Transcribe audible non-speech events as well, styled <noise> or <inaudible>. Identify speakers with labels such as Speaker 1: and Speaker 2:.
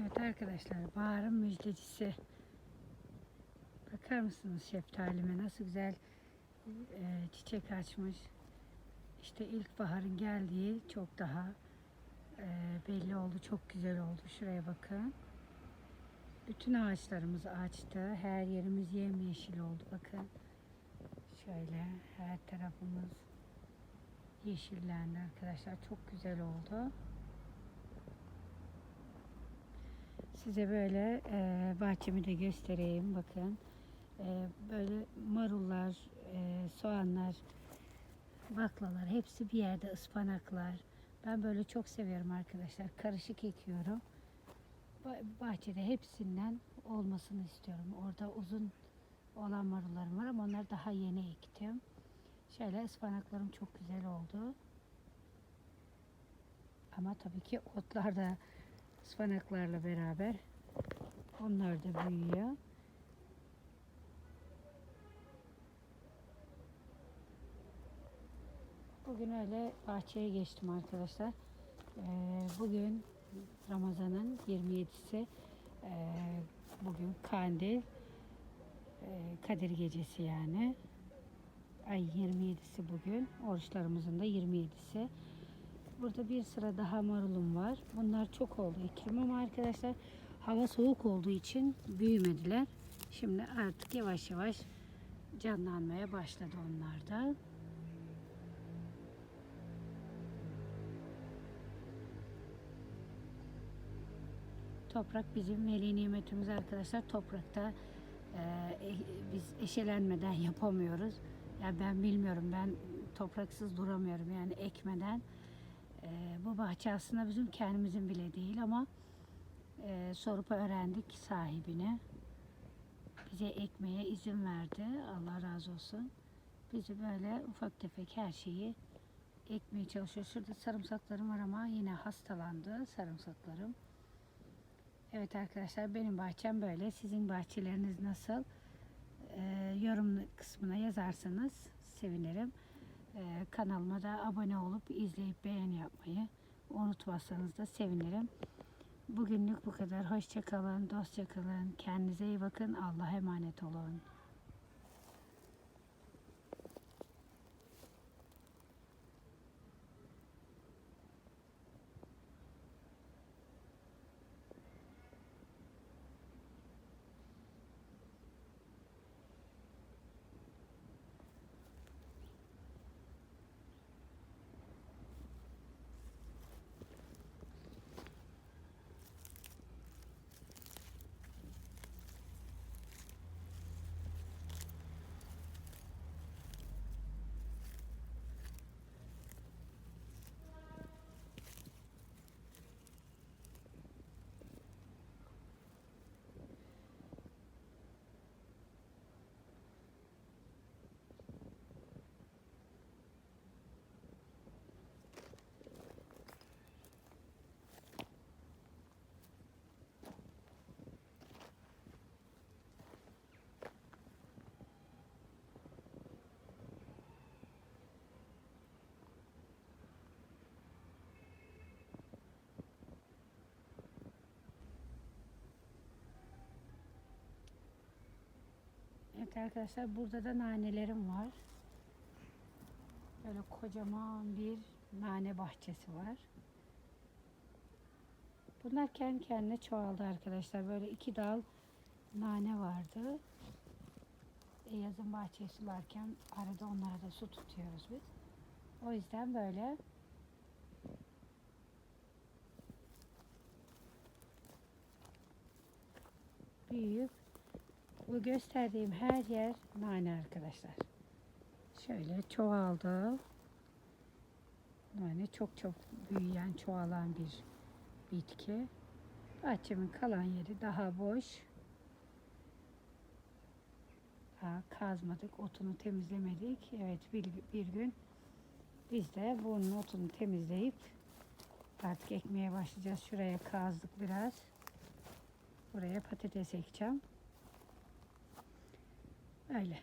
Speaker 1: Evet arkadaşlar baharın müjdecisi. Bakar mısınız şeftalime nasıl güzel e, çiçek açmış. İşte ilkbaharın geldiği çok daha e, belli oldu. Çok güzel oldu. Şuraya bakın. Bütün ağaçlarımız açtı. Her yerimiz yemyeşil oldu. Bakın. Şöyle her tarafımız yeşillendi arkadaşlar. Çok güzel oldu. Size böyle e, bahçemi de göstereyim. Bakın. E, böyle marullar, e, soğanlar, baklalar hepsi bir yerde ıspanaklar. Ben böyle çok seviyorum arkadaşlar. Karışık ekiyorum. Ba- Bahçede hepsinden olmasını istiyorum. Orada uzun olan marullarım var ama onlar daha yeni ektim. Şöyle ıspanaklarım çok güzel oldu. Ama tabii ki otlar da ıspanaklarla beraber onlar da büyüyor. Bugün öyle bahçeye geçtim arkadaşlar. Ee, bugün Ramazan'ın 27'si. Ee, bugün Kandil. Ee, Kadir Gecesi yani. Ay 27'si bugün. Oruçlarımızın da 27'si. Burada bir sıra daha marulum var. Bunlar çok oldu ekim ama arkadaşlar hava soğuk olduğu için büyümediler. Şimdi artık yavaş yavaş canlanmaya başladı onlar da. Toprak bizim veli nimetimiz arkadaşlar. Toprakta e, e, biz eşelenmeden <laughs> yapamıyoruz. Yani ben bilmiyorum ben topraksız duramıyorum yani ekmeden. E, bu bahçe aslında bizim kendimizin bile değil ama e, sorup öğrendik sahibine. Bize ekmeye izin verdi. Allah razı olsun. Bizi böyle ufak tefek her şeyi ekmeye çalışıyor. Şurada sarımsaklarım var ama yine hastalandı sarımsaklarım. Evet arkadaşlar benim bahçem böyle. Sizin bahçeleriniz nasıl? Ee, yorum kısmına yazarsanız sevinirim. Ee, kanalıma da abone olup izleyip beğeni yapmayı unutmazsanız da sevinirim. Bugünlük bu kadar. Hoşça kalın, dostça kalın. Kendinize iyi bakın. Allah'a emanet olun. Evet arkadaşlar burada da nanelerim var. Böyle kocaman bir nane bahçesi var. Bunlar kendi kendine çoğaldı arkadaşlar. Böyle iki dal nane vardı. E, yazın bahçeyi sularken arada onlara da su tutuyoruz biz. O yüzden böyle büyüyüp bu gösterdiğim her yer nane arkadaşlar. Şöyle çoğaldı. Nane çok çok büyüyen, çoğalan bir bitki. Bahçemin kalan yeri daha boş. Daha kazmadık, otunu temizlemedik. Evet bir, bir gün biz de bunun otunu temizleyip artık ekmeye başlayacağız. Şuraya kazdık biraz. Buraya patates ekeceğim. Öyle.